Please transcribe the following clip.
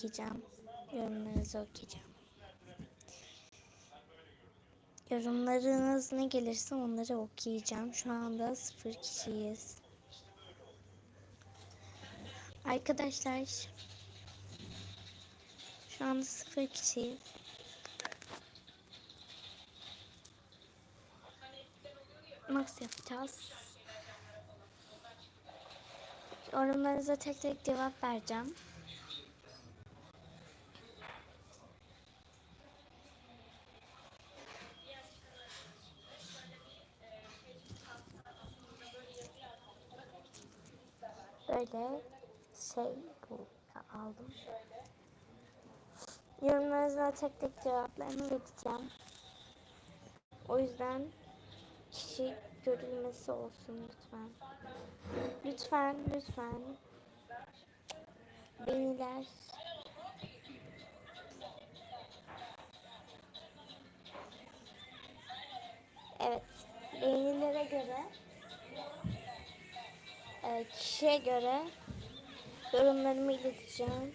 okuyacağım. Yorumlarınızı okuyacağım. Yorumlarınız ne gelirse onları okuyacağım. Şu anda sıfır kişiyiz. Arkadaşlar şu anda sıfır kişiyiz. Nasıl yapacağız? Yorumlarınıza tek tek cevap vereceğim. Böyle şey bu aldım. Yorumlarınıza tek tek cevaplarını vereceğim. O yüzden kişi görülmesi olsun lütfen. Lütfen, lütfen. Beniler. Evet. Beğenilere göre kişiye göre yorumlarımı ileteceğim.